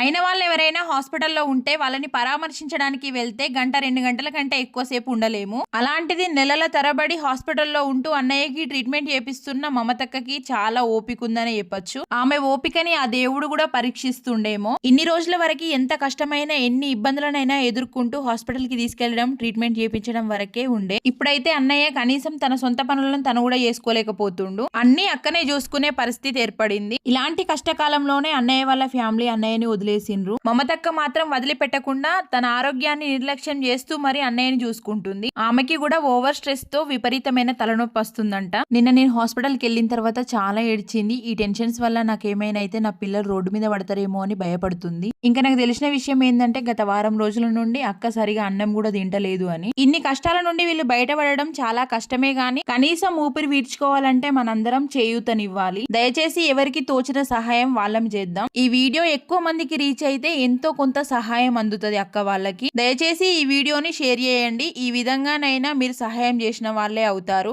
అయిన వాళ్ళు ఎవరైనా హాస్పిటల్లో ఉంటే వాళ్ళని పరామర్శించడానికి వెళ్తే గంట రెండు గంటల కంటే ఎక్కువసేపు ఉండలేము. అలాంటిది నెలల తరబడి హాస్పిటల్లో ఉంటూ అన్నయ్యకి ట్రీట్మెంట్ చేపిస్తున్న మమతక్కకి చాలా ఓపిక ఉందనే చెప్పొచ్చు. ఆమె ఓపికని ఆ దేవుడు కూడా పరీక్షిస్తుండేమో. ఇన్ని రోజుల వరకు ఎంత కష్టమైన ఎన్ని ఇబ్బందులనైనా ఎదుర్కొంటూ హాస్పిటల్కి తీసుకెళ్ళడం ట్రీట్మెంట్ చేయించడం వరకే ఉండే. ఇప్పుడైతే అన్నయ్య కనీసం తన సొంత పనులను తను కూడా చేసుకోలేకపోతుండు. అన్ని అక్కనే చూసుకునే పరిస్థితి ఏర్పడింది. ఇలాంటి కష్టకాలంలోనే అన్నయ్య వాళ్ళ ఫ్యామిలీ అన్నయ్యని వదిలేసిండ్రు. మమతక్క మాత్రం వదిలిపెట్టకుండా తన ఆరోగ్యాన్ని నిర్లక్ష్యం చేస్తూ మరి అన్నయ్యని చూసుకుంటుంది. ఆమెకి కూడా ఓవర్ స్ట్రెస్తో విపరీతమైన తలనొప్పి వస్తుందంట. నిన్న నేను హాస్పిటల్కి వెళ్ళిన తర్వాత చాలా ఏడ్చింది. ఈ టెన్షన్స్ వల్ల నాకేమైనా అయితే నా పిల్లలు రోడ్డు మీద పడతారేమో అని భయపడుతుంది. ఇంకా నాకు తెలిసిన విషయం ఏంటంటే గత వారం రోజుల నుండి అక్క సరిగా అన్నం కూడా తింటలేదు అని. ఇన్ని కష్టాల నుండి వీళ్ళు బయటపడడం చాలా కష్టమే గాని కనీసం ఊపిరి వీడ్చుకోవాలంటే మనందరం చేయూతనివ్వాలి. దయచేసి ఎవరికి తోచిన సహాయం వాళ్ళం చేద్దాం. ఈ వీడియో ఎక్కువ మందికి రీచ్ అయితే ఎంతో కొంత సహాయం అందుతుంది అక్క వాళ్ళకి. దయచేసి ఈ వీడియోని షేర్ చేయండి. ఈ విధంగానైనా మీరు సహాయం చేసిన వాళ్ళే అవుతారు.